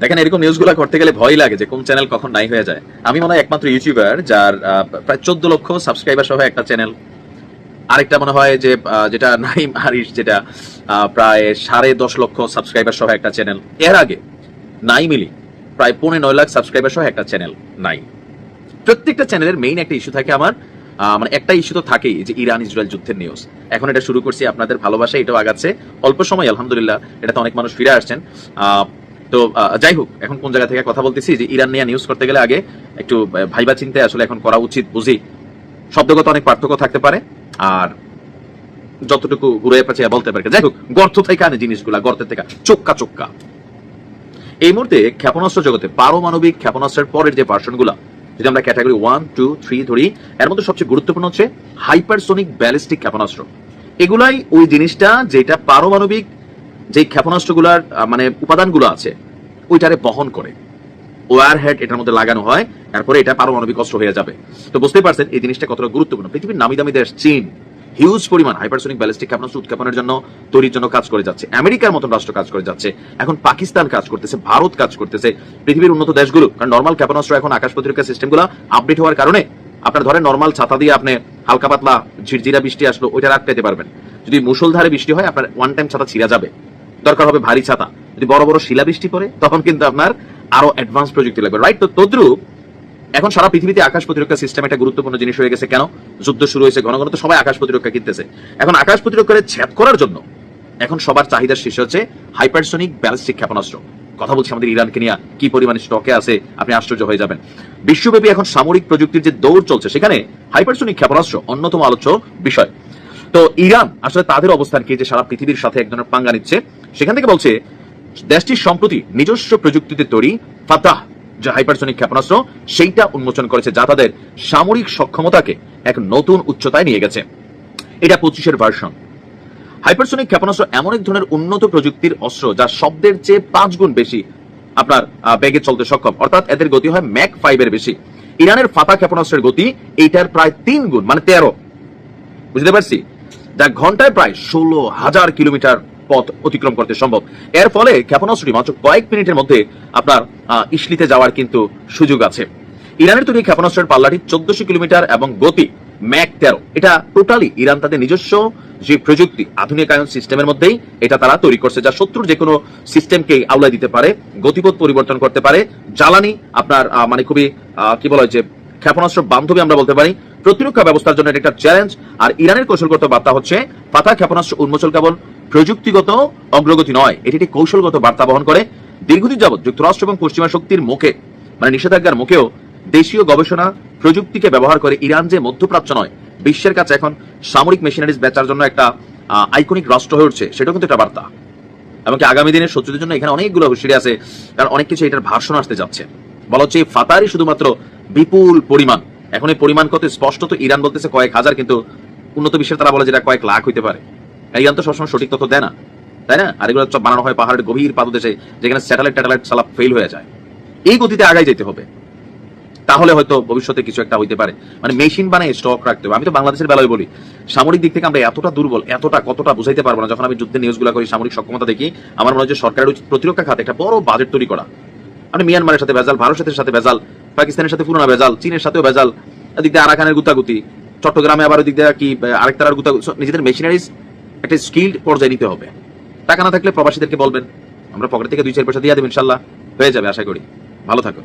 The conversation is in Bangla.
দেখেন, এরকম নিউজগুলো করতে গেলে ভয় লাগে যে কোন চ্যানেল কখন নাই হয়ে যায়। আমি মনে হয় একমাত্র ইউটিউবার যার প্রায় চোদ্দ লক্ষ সাবস্ক্রাইবার সহ একটা চ্যানেল আরেকটা মনে হয় যে যেটা নাইম হারিস যেটা প্রায় সাড়ে দশ লক্ষ সাবস্ক্রাইবার সহ একটা চ্যানেল এর আগে নাই মিলি প্রায় পৌনে নয় লাখ সাবস্ক্রাইবার সহ একটা চ্যানেল নাই। প্রত্যেকটা চ্যানেলের মেইন একটা ইস্যু থাকে আমার মানে একটা ইস্যু তো থাকেই যে ইরান ইসরায়েল যুদ্ধের নিউজ এখন এটা শুরু করছি আপনাদের ভালোবাসা, এটাও আগাচ্ছে। অল্প সময়, আলহামদুলিল্লাহ, এটাতে অনেক মানুষ ফিরে আসছেন। তো যাই হোক, এখন কোন জায়গা থেকে কথা বলতেছি, যে ইরান নিয়ে নিউজ করতে গেলে আগে একটু ভাইবা চিন্তে আসলে এখন করা উচিত, বুঝি? শব্দগত অনেক পার্থক্য থাকতে পারে, আর যতটুকু ঘুরে পেঁচে বলতে পারে, যাই হোক, গর্ত থেকে আনে জিনিসগুলা, গর্তের থেকে, চোক্কা চোক্কা। এই মুহূর্তে ক্ষেপণাস্ত্র জগতে পারমাণবিক ক্ষেপণাস্ত্রের পরের যে ভার্সনগুলা যদি আমরা ক্যাটাগরি ওয়ান টু থ্রি ধরি, এর মধ্যে সবচেয়ে গুরুত্বপূর্ণ হচ্ছে হাইপারসোনিক ব্যালিস্টিক ক্ষেপণাস্ত্র। এগুলাই ওই জিনিসটা যেটা পারমাণবিক যে ক্ষেপণাস্ত্রগুলার মানে উপাদানগুলো আছে, ওইটারে বহন করে। ওয়ার হেড এটার মধ্যে লাগানো হয়, তারপরে এটা পারমাণবিক অস্ত্র হয়ে যাবে। তো বুঝতেই পারছেন, এই জিনিসটা কতটা গুরুত্বপূর্ণ। পৃথিবীর নামি দামি দেশ, চীন হিউজ পরিমাণ হাইপারসোনিক ব্যালিস্টিক ক্ষেপণাস্ত্র উৎক্ষেপণের জন্য তৈরির জন্য কাজ করে যাচ্ছে। আমেরিকার মতন রাষ্ট্র কাজ করে যাচ্ছে। এখন পাকিস্তান কাজ করতেছে, ভারত কাজ করতেছে। পৃথিবীর উন্নত দেশগুলো, কারণ নর্মাল ক্ষেপণাস্ত্র এখন আকাশ প্রতিরক্ষা সিস্টেমগুলো আপডেট হওয়ার কারণে আপনার ধরেন নর্মাল ছাতা দিয়ে আপনি হালকা পাতলা ঝিরঝিরা বৃষ্টি আসলো ওইটা আটকাইতে পারবেন। যদি মুষলধারে বৃষ্টি হয়, আপনার ওয়ান টাইম ছাতা ছিঁড়া যাবে। দরকার হবে ভারী ছাতা। যদি বড় বড় শিলা বৃষ্টি পড়ে, তখন কিন্তু আপনার আরও অ্যাডভান্স প্রযুক্তি লাগবে রাইট তো তদ্রুপ, এখন সারা পৃথিবীতে আকাশ প্রতিরক্ষা সিস্টেম একটা গুরুত্বপূর্ণ জিনিস হয়ে গেছে। কেন? যুদ্ধ শুরু হয়েছে ঘন ঘন তো সবাই আকাশ প্রতিরক্ষা কিনতেছে। এখন আকাশ প্রতিরক্ষার ছেদ করার জন্য এখন সবার চাহিদার শীর্ষে হচ্ছে হাইপারসোনিক ব্যালিস্টিক ক্ষেপণাস্ত্র। কথা বলছি আমাদের ইরানকে নিয়ে, কি পরিমাণে স্টকে আছে, আপনি আশ্চর্য হয়ে যাবেন। বিশ্বব্যাপী এখন সামরিক প্রযুক্তির যে দৌড় চলছে, সেখানে হাইপারসোনিক ক্ষেপণাস্ত্র অন্যতম আলোচ্য বিষয়। তো ইরান, আসলে তাদের অবস্থান কি? যে সারা পৃথিবীর সাথে এক ধরনের পাঙ্গা নিচ্ছে। সেখান থেকে বলছে, দেশটির সম্প্রতি নিজস্ব প্রযুক্তিতে তৈরি ফাতাহ, যে হাইপারসোনিক ক্ষেপণাস্ত্র, সেইটা উন্মোচন করেছে, যা তাদের সামরিক সক্ষমতাকে এক নতুন উচ্চতায় নিয়ে গেছে। এটা পঁচিশের ভার্সন হাইপারসোনিক ক্ষেপণাস্ত্র এমন এক ধরনের উন্নত প্রযুক্তির অস্ত্র, যা শব্দের চেয়ে পাঁচ গুণ বেশি আপনার বেগে চলতে সক্ষম। অর্থাৎ এদের গতি হয় ম্যাক ফাইভের বেশি। ইরানের ফাতা ক্ষেপণাস্ত্রের গতি এইটার প্রায় তিন গুণ মানে তেরো। বুঝতে পারছি? যা ঘন্টায় প্রায় ষোলো হাজার কিলোমিটার পথ অতিক্রম করতে সম্ভব। এর ফলে ক্ষেপণাস্ত্রটি মাত্র কয়েক মিনিটের মধ্যে আপনার ইসলিতে যাওয়ার কিন্তু সুযোগ আছে। ইরানের তৈরি ক্ষেপণাস্ত্রের পাল্লাটি চোদ্দশো কিলোমিটার এবং গতি ম্যাক তেরো। এটা টোটালি ইরান তাদের নিজস্ব যে প্রযুক্তি আধুনিকায়ন সিস্টেমের মধ্যেই এটা তারা তৈরি করছে, যা শত্রুর যে কোনো সিস্টেমকে আওলায় দিতে পারে, গতিপথ পরিবর্তন করতে পারে। জ্বালানি আপনার মানে খুবই কি বলা হয় যে ক্ষেপণাস্ত্র বান্ধবী আমরা বলতে পারি। প্রতিরক্ষা ব্যবস্থার জন্য এটা একটা চ্যালেঞ্জ আর ইরানের কৌশলগত বার্তা হচ্ছে, পাতা ক্ষেপণাস্ত্র উন্মোচন কেবল প্রযুক্তিগত অগ্রগতি নয়। এটি একটি কৌশলগত বার্তা বহন করে। দীর্ঘদিন যাবৎ যুক্তরাষ্ট্র এবং পশ্চিমা শক্তির মুখে মানে নিষেধাজ্ঞার মুখেও দেশীয় গবেষণা প্রযুক্তিকে ব্যবহার করে ইরান যে মধ্যপ্রাচ্য নয়, বিশ্বের কাছে এখন সামরিক মেশিনারিজ বেচার জন্য একটা আইকনিক রাষ্ট্র হয়ে উঠছে। সেটাও কিন্তু একটা বার্তা। এমনকি আগামী দিনের শত্রুদের জন্য এখানে অনেকগুলো হুঁশিয়ারি আছে, কারণ অনেক কিছু এটার ভাষণ আসতে যাচ্ছে। বলা হচ্ছে এই ফাতারই শুধুমাত্র বিপুল পরিমাণ। এখন এই পরিমাণ কত স্পষ্ট তো ইরান বলতেছে কয়েক হাজার, কিন্তু উন্নত বিশ্বের তারা বলে যেটা কয়েক লাখ হইতে পারে। ইরান তো সবসময় সঠিক তথ্য দেয় না, তাই না? আর এগুলো সব বানানো হয় পাহাড়ের গভীর পাদদেশে, যেখানে স্যাটেলাইট ট্যাটেলাইট সালা ফেল হয়ে যায়। এই গতিতে আগাই যেতে হবে। তাহলে হয়তো ভবিষ্যতে কিছু একটা হইতে পারে। মানে মেশিন বানায় স্টক রাখতে হবে। আমি তো বাংলাদেশের বেলায় বলি, সামরিক দিক থেকে আমরা এতটা দুর্বল, এতটা কতটা বুঝাইতে পারব না, যখন আমি যুদ্ধের নিউজগুলো করি, সামরিক সক্ষমতা দেখি, আমার মনে হয় যে সরকারের প্রতিরক্ষা খাতে একটা বড় বাজেট তৈরি করা। মানে মিয়ানমারের সাথে ভেজাল, ভারতের সাথে ভেজাল, পাকিস্তানের সাথে পুরোনো ভেজাল, চীনের সাথেও ভেজাল, এদিক দিয়ে আরাকানের গুতাগুতি, চট্টগ্রামে আবার ওদিক দিয়ে কি আরেক তারার গুতাগুতি নিজেদের মেশিনারিজ একটা স্কিল্ড পর্যায়ে নিতে হবে। টাকা না থাকলে প্রবাসীদেরকে বলবেন, আমরা পকেট থেকে দুই চার পয়সা দিয়ে দেবেন ইনশাল্লাহ। হয়ে যাবে আশা করি। ভালো থাকো।